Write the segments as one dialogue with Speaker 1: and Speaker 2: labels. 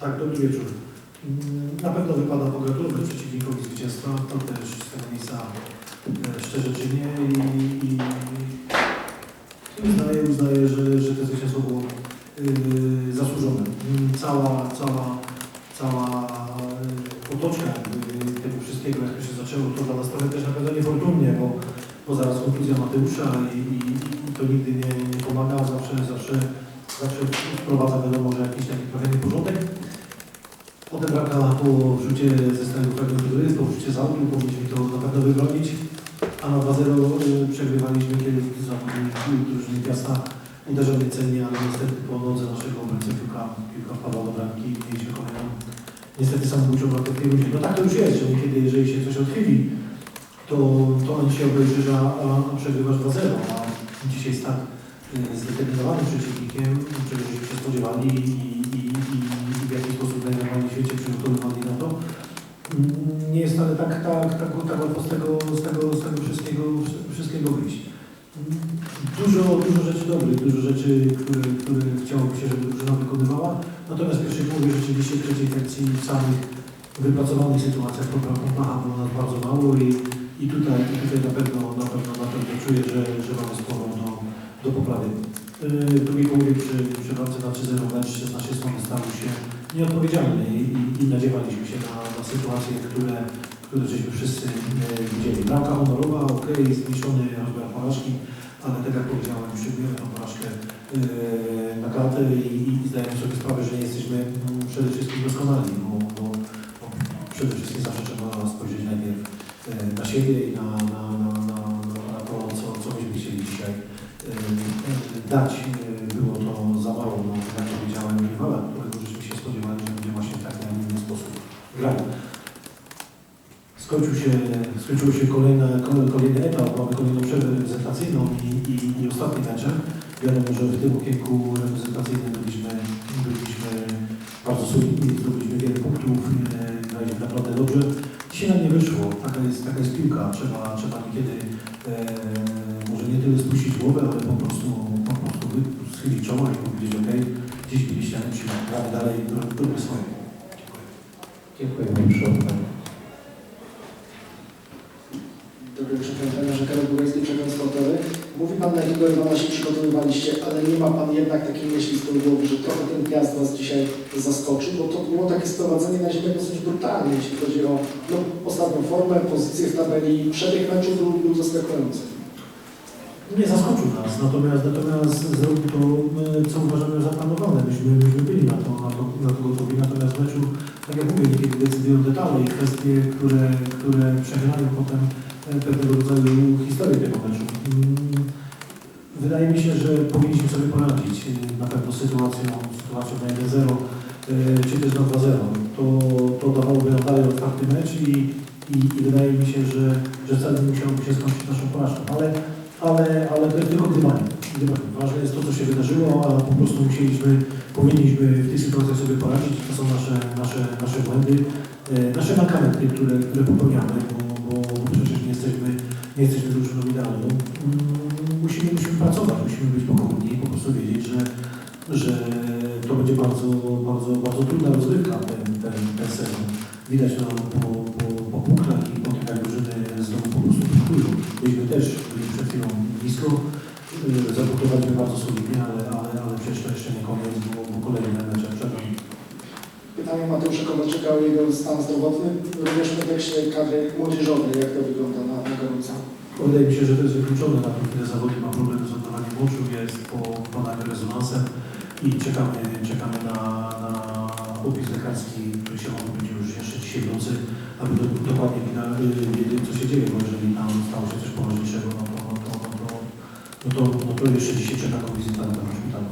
Speaker 1: Tak, dobry wieczór. Mm, Na pewno wypada pogratulować przeciwnikowi zwycięstwa, to też z tego miejsca e, szczerze czynię i, i, uznaję, uznaję że, że to zwycięstwo było yy, zasłużone. Mm, Cała, cała, cała yy, otoczka tego wszystkiego, jak to się zaczęło, to dla nas trochę też na pewno niefortunnie, bo, bo zaraz konkluzja Mateusza i, i, i to nigdy nie, nie pomaga, zawsze, zawsze, zawsze wprowadza wiadomo, że jakiś taki trochę nieporządek. Potem bramka po rzucie ze fragmentu gry, po rzucie z autu, powinniśmy to na pewno wybronić, a na 2-0 y, przegrywaliśmy, kiedy zawodnik drużyny Piasta uderzał mnie cennie, ale niestety po nodze naszego obrońcy piłka, piłka wpadła do bramki i mieliśmy kolejną niestety samobójczą bramkę w tej rundzie. No tak to już jest, że niekiedy jeżeli się coś odchyli, to, to ani się a, a przegrywasz 2-0, a dzisiaj jest tak y, zdeterminowanym przeciwnikiem, czego się spodziewali i, i, i, Nie jest ale tak, tak, tak, tak łatwo z tego, z tego, z tego wszystkiego, wszystkiego wyjść. Dużo, dużo rzeczy dobrych, dużo rzeczy, które, które chciałoby się, żeby drużyna wykonywała. Natomiast w pierwszej połowie rzeczywiście w trzeciej sekcji samych wypracowanych sytuacjach poprawnych Macha było nas bardzo mało i, i tutaj, i tutaj na pewno, na pewno, na pewno czuję, że, że mamy sporo do, do poprawy. Yy, W drugiej połowie przy, przy walce na 3-0 mecz z naszej strony stał się nieodpowiedzialny i, i, i nadziewaliśmy się na, na sytuacje, które, które żeśmy wszyscy e, widzieli. Bramka honorowa, ok, zniszczony rozmiar porażki, ale tak jak powiedziałem, przyjmujemy tą porażkę e, na kartę i, i zdajemy sobie sprawę, że nie jesteśmy mm, przede wszystkim doskonali, bo, bo, bo przede wszystkim zawsze trzeba spojrzeć najpierw e, na siebie i na, na, na, na, na to, co, co byśmy chcieli dzisiaj dać. E, Było to za mało, no, jak powiedziałem, rywala, którego żeśmy się spodziewali, że będzie właśnie w taki, a nie inny sposób grał. Skończył się, skończył się kolejny, kolejny etap, mamy kolejną przerwę reprezentacyjną i, i, i ostatni mecze. Wiadomo, że w tym okienku reprezentacyjnym byliśmy, byliśmy bardzo solidni, zdobyliśmy wiele punktów, e, graliśmy naprawdę dobrze. Dzisiaj nam nie wyszło, taka jest, taka jest piłka, trzeba, trzeba niekiedy e, może nie tyle spuścić głowę, ale po prostu, po prostu schylić czoło i powiedzieć, ok, dziś byliście lepsi, gramy dalej, róbmy swoje. Dziękuję.
Speaker 2: Dziękuję.
Speaker 3: Dobry wieczór, panie trenerze, Karol Górski, Przegląd Sportowy. Mówi Pan, na jakiego rywala się przygotowywaliście, ale nie ma Pan jednak takiej myśli z tyłu że trochę ten gwiazd Was dzisiaj zaskoczył, bo to było takie sprowadzenie na ziemię dosyć brutalne, jeśli chodzi o no, ostatnią formę, pozycję w tabeli. Przebieg meczu był, był zaskakujący.
Speaker 1: Nie zaskoczył nas, natomiast, natomiast zrobił to, e, co uważamy za planowane. Myśmy, myśmy byli na to, na to, na to gotowi, natomiast w meczu, tak jak mówię, niekiedy decydują detale i kwestie, które, które przegrają potem e, pewnego rodzaju historię tego meczu. Wydaje mi się, że powinniśmy sobie poradzić e, na pewno sytuacją, sytuacją na 1-0 e, czy też na 2-0. To, to dawałoby dalej otwarty mecz i, i, i wydaje mi się, że, że wcale nie musiałoby się skończyć naszą porażką. Ale ale, ale to jest tylko gdybanie. Ważne jest to, co się wydarzyło, a po prostu musieliśmy, powinniśmy w tej sytuacji sobie poradzić. To są nasze, nasze, nasze błędy, e, nasze mankamenty, które, które popełniamy, bo, bo, bo przecież nie jesteśmy, nie jesteśmy drużyną idealną. Musimy być pokorni i po prostu wiedzieć, że, że to będzie bardzo, bardzo, bardzo trudna rozgrywka ten, ten, ten sezon. Widać to po, po, po punktach i po tym, jak drużyny znowu po prostu poszukują. Byliśmy też przed chwilą blisko, yy, bardzo solidnie, ale, ale, ale przecież to jeszcze nie koniec, bo, bo kolejne mecze przed nami.
Speaker 3: Pytanie Mateusza Kowalczyka o jego stan zdrowotny, również w kontekście kadry młodzieżowej, jak to wygląda na, na.
Speaker 1: Wydaje mi się, że to jest wykluczone na tym, kiedy zawodnik ma problem z oddawaniem moczu, jest po badaniu rezonansem i czekamy, czekamy na, na opis lekarski, który się może będzie już jeszcze dzisiaj w nocy, aby do, dokładnie y, wiedzieć, co się dzieje, bo jeżeli tam stało się coś poważniejszego, no to, no to, no to, no to, no to jeszcze dzisiaj czeka go wizyta na pewno szpitalu.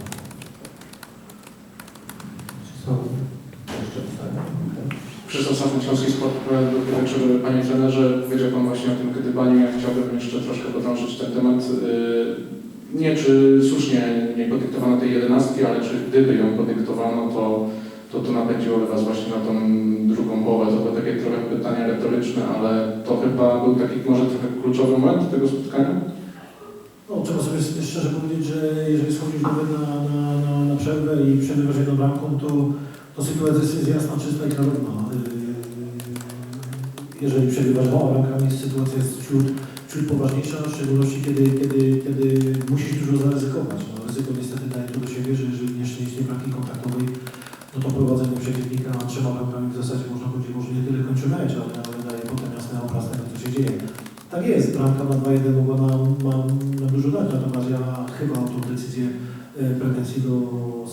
Speaker 2: Czy są jeszcze pytania?
Speaker 4: Krzysztof Safin, Śląski Sport. Panie Trenerze. Wiedział Pan właśnie o tym jeszcze troszkę podążyć ten temat. Yy, Nie czy słusznie nie podyktowano tej jedenastki, ale czy gdyby ją podyktowano, to, to to napędziłoby Was właśnie na tą drugą połowę. To było takie trochę pytanie retoryczne, ale to chyba był taki może trochę kluczowy moment tego spotkania.
Speaker 1: No, trzeba sobie szczerze powiedzieć, że jeżeli schodzisz nawet na, na, na, na przerwę i przebywasz jedną bramką, to, to sytuacja jest jasna, czysta i klarowna. Yy, Jeżeli przegrywasz dwoma bramkami, sytuacja jest ciut, ciut poważniejsza, w szczególności kiedy, kiedy, kiedy musisz dużo zaryzykować. No, ryzyko niestety daje to do siebie, że jeżeli nie szczęście bramki kontaktowej, no to prowadzenie przeciwnika trzema bramkami w zasadzie można powiedzieć, może nie tyle kończy mecz, ale, ale daje potem jasny obraz tego, co się dzieje. Tak jest, bramka na 2-1 mogła nam, nam, nam dużo dać, natomiast ja chyba o tą decyzję e, pretensji do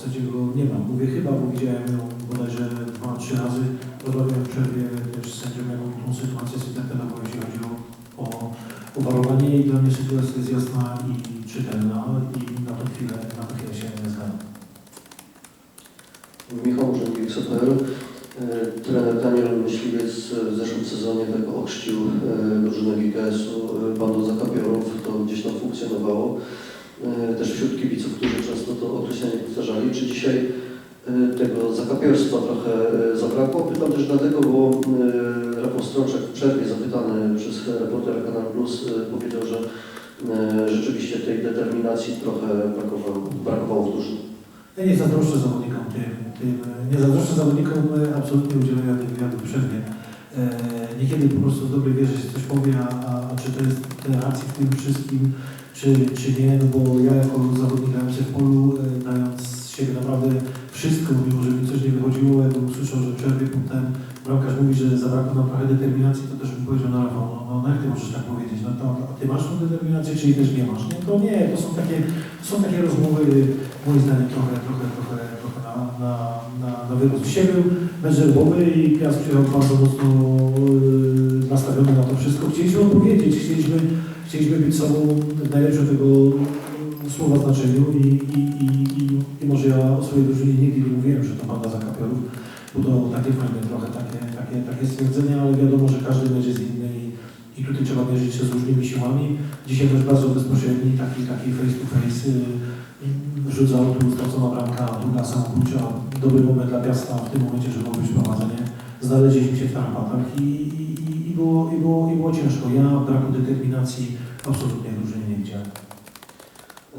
Speaker 1: sędziego nie mam. Mówię chyba, bo widziałem ją bodajże dwa, trzy razy. Rozmawiałem w przerwie też z sędzią, jaką tą sytuację zinterpretował, jeśli chodzi o, o, o warowanie i dla mnie sytuacja jest jasna i czytelna i na tę chwilę, na tę chwilę się nie zgadzam.
Speaker 5: Michał Urzędnik SPR. E, Trener Daniel Myśliwiec w zeszłym sezonie tak ochrzcił e, drużynę GKS-u e, bandą zakapiorów. To gdzieś tam funkcjonowało. Też wśród kibiców, którzy często to określenie powtarzali. Czy dzisiaj tego zakapiorstwa trochę zabrakło? Pytam też dlatego, bo Rafał Strączek w przerwie zapytany przez reportera Kanal Plus e, powiedział, że e, rzeczywiście tej determinacji trochę brakowało, brakowało w drużynie.
Speaker 1: Ja nie zazdroszczę zawodnikom tym, tym nie zazdroszczę zawodnikom e, absolutnie udzielenia tych wywiadów przerwie. E, niekiedy po prostu w dobrej wierze się coś powie, a, a, czy to jest racji w tym wszystkim, czy, czy nie, no bo ja jako zawodnik grający w polu, e, dając z siebie naprawdę wszystko, mimo że mi coś nie wychodziło, jakbym usłyszał, że przerwie potem bramkarz mówi, że zabrakło nam trochę determinacji, to też bym powiedział, no Rafał, no, no, no jak ty możesz tak powiedzieć, no to a ty masz tą determinację, czy jej też nie masz? Nie, to nie, to są takie, są takie rozmowy, moim zdaniem trochę, trochę, trochę, trochę na, na, na, na wyrost. Dzisiaj był mecz i Piast przyjechał bardzo mocno yy, nastawiony na to wszystko. Chcieliśmy odpowiedzieć, chcieliśmy, chcieliśmy być sobą w najlepszym tego słowa znaczeniu i, i, i, i, może ja o swojej drużynie nigdy nie mówiłem, że to banda zakapiorów, bo to takie fajne trochę takie, takie, takie stwierdzenia, ale wiadomo, że każdy mecz jest inny i, tutaj trzeba mierzyć się z różnymi siłami. Dzisiaj też bardzo bezpośredni, taki, taki face to face. Rzut z autu, stracona bramka, druga samobójcza, dobry moment dla Piasta w tym momencie, żeby odbyć prowadzenie. Znaleźliśmy się w tarapatach i, i, i, było, i, było, i było ciężko. Ja braku determinacji absolutnie drużynie nie widziałem.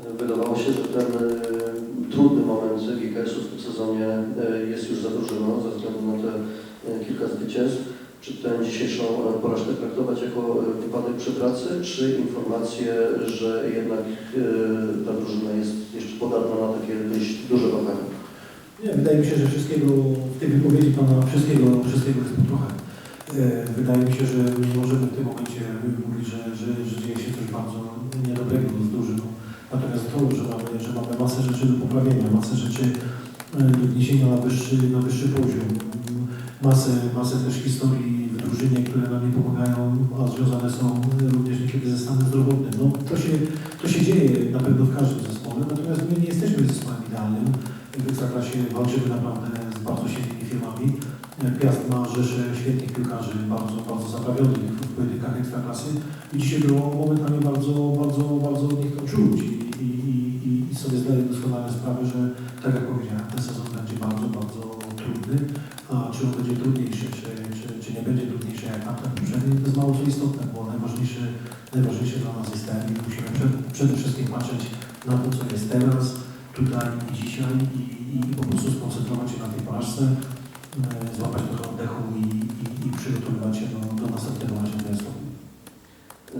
Speaker 5: Wydawało się, że ten e, trudny moment GKS-u w tym sezonie e, jest już za drużyną ze względu na te e, kilka zwycięstw. Czy tę dzisiejszą porażkę traktować jako wypadek przy pracy, czy informację, że jednak ta drużyna jest jeszcze podatna na takie dość duże wahania?
Speaker 1: Nie, wydaje mi się, że wszystkiego, w tej wypowiedzi Pana wszystkiego, wszystkiego jest trochę. Wydaje mi się, że nie możemy w tym momencie mówić, że, że, że dzieje się coś bardzo niedobrego. Że mamy, że mamy masę rzeczy do poprawienia, masę rzeczy e, do wniesienia na wyższy, na wyższy poziom, masę, masę też historii w drużynie, które nam nie pomagają, a związane są również niekiedy ze stanem zdrowotnym. No, to, się, to się dzieje na pewno w każdym zespole, natomiast my nie jesteśmy zespołem idealnym. W Ekstraklasie walczymy naprawdę z bardzo silnymi firmami. Piast ma rzeszę świetnych piłkarzy, bardzo, bardzo zaprawionych w pojedynkach Ekstraklasy i dzisiaj było momentami bardzo, bardzo, bardzo od nich to czuć i, sobie zdaję doskonale sprawę, że tak jak powiedziałem, ten sezon będzie bardzo, bardzo trudny, a czy on będzie trudniejszy, czy, czy, czy nie będzie trudniejszy jak tamten poprzedni, to jest mało co istotne, bo najważniejsze, najważniejsze dla nas jest ten i musimy przed, przede wszystkim patrzeć na to, co jest teraz, tutaj i dzisiaj i, i, po prostu skoncentrować się na tej porażce, e, złapać trochę oddechu i, i, i przygotowywać się do, do następnego testu.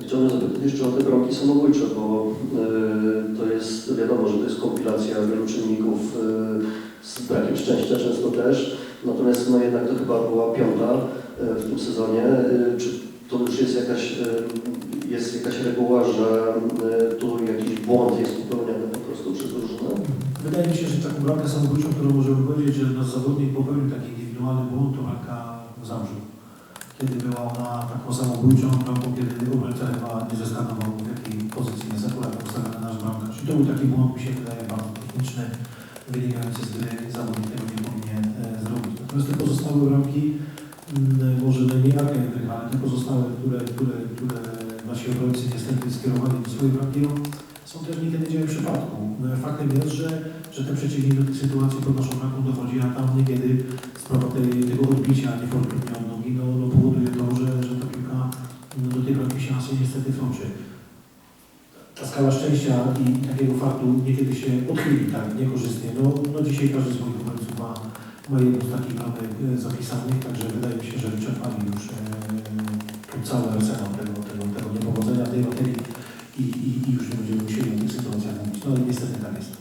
Speaker 5: Chciałbym zapytać jeszcze o te bramki samobójcze, bo jest, wiadomo, że to jest kompilacja wielu czynników e, z brakiem szczęścia często też, natomiast no jednak to chyba była piąta e, w tym sezonie. E, Czy to już jest jakaś, jest jakaś reguła, że tu jakiś błąd jest popełniany po prostu przez drużynę?
Speaker 1: Wydaje mi się, że taką bramkę samobójczą, którą możemy powiedzieć, że nasz zawodnik popełnił taki indywidualny błąd, to bramka w. Kiedy była ona taką samobójczą bramką, kiedy chyba nie zastanował, w jakiej pozycji jest akurat ustawiony nasz bramkarz. I to był taki błąd, mi się wydaje, bardzo techniczny, wynikający z gry. Zawodnik tego nie powinien e, zrobić. Natomiast te pozostałe bramki, mm, może nie jak ale te pozostałe, które, które, które nasi obrońcy niestety skierowali do swojej bramki, no, są też niekiedy dzieje przypadku. No, Faktem jest, że, że ten przeciwnik do tych sytuacji pod naszą ręką dochodzi, a tam niekiedy sprawa tej, tego odbicia niefortunnie od nogi no, no, bramki się niestety. Ta skala szczęścia i takiego faktu niekiedy się odchyli tak niekorzystnie. No, no dzisiaj każdy z moich obrońców ma ma jedną z takich bramek e, zapisanych, także wydaje mi się, że wyczerpali już e, tu cały arsenał tego, tego, tego niepowodzenia tej materii i, i, i już nie będziemy musieli o tych sytuacjach mówić. No niestety tak jest.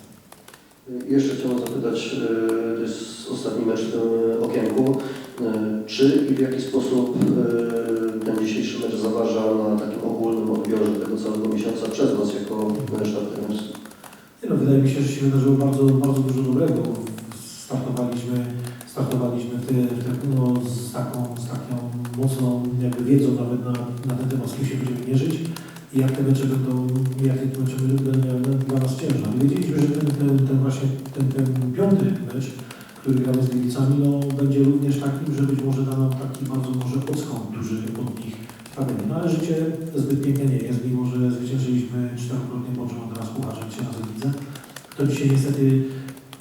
Speaker 5: Jeszcze chciałem zapytać, e, to jest ostatni mecz w tym okienku, e, czy i w jaki sposób e, ten dzisiejszy mecz zaważa na takim ogólnym odbiorze tego całego miesiąca przez Was jako sztab trenerski?
Speaker 1: No, wydaje mi się, że się wydarzyło bardzo, bardzo dużo dobrego. Startowaliśmy, startowaliśmy te, te, no, z, taką, z taką mocną jakby wiedzą nawet na, na ten temat, z kim się będziemy mierzyć i jak te mecze będą, jak te mecze będą dla nas ciężar. Wiedzieliśmy, że ten, ten, ten właśnie ten, ten piąty mecz, który gramy z Gliwicami, no, będzie również takim, że być może da nam taki bardzo może odskok duży od nich. No ale życie zbyt piękne nie dzisiaj niestety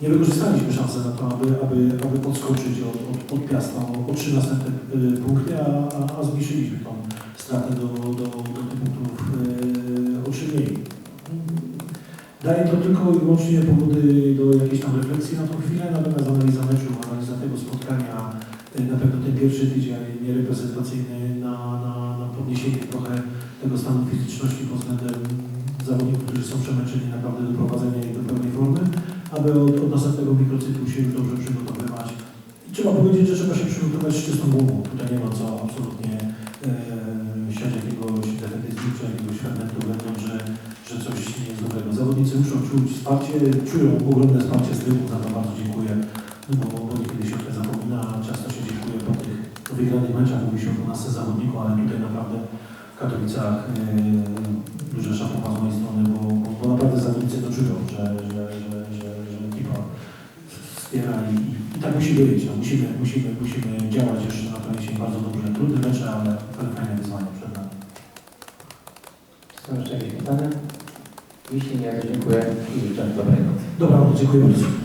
Speaker 1: nie wykorzystaliśmy szansy na to, aby, aby, aby podskoczyć od, od, od Piasta o, o następne y, punkty, a, a, a zmniejszyliśmy tą stratę do, do, do tych punktów o trzy mniej. Daje to tylko i wyłącznie powody do jakiejś tam refleksji na tą chwilę, natomiast analiza meczu, analiza tego spotkania, y, na pewno ten pierwszy tydzień niereprezentacyjny na, na, na podniesienie trochę tego stanu fizyczności pod względem Zawodnicy muszą czuć wsparcie, czują ogromne wsparcie z tyłu, za to bardzo dziękuję, bo, bo niekiedy się tym zapomina, często się dziękuję po tych wygranych meczach, mówi się o 12 zawodników, ale tutaj naprawdę w Katowicach yy, duże szapowa z mojej strony, bo, bo, bo naprawdę zawodnicy to czują, że, że, że, że, że ekipa wspiera i, i, tak musi być. Musimy, musimy, musimy działać jeszcze na to jesień bardzo dobrze. Trudne mecze, ale fajne wyzwania przed nami.
Speaker 2: Są jeszcze jakieś pytania? Jeśli nie, dziękuję i życzę
Speaker 1: dziękuję bardzo.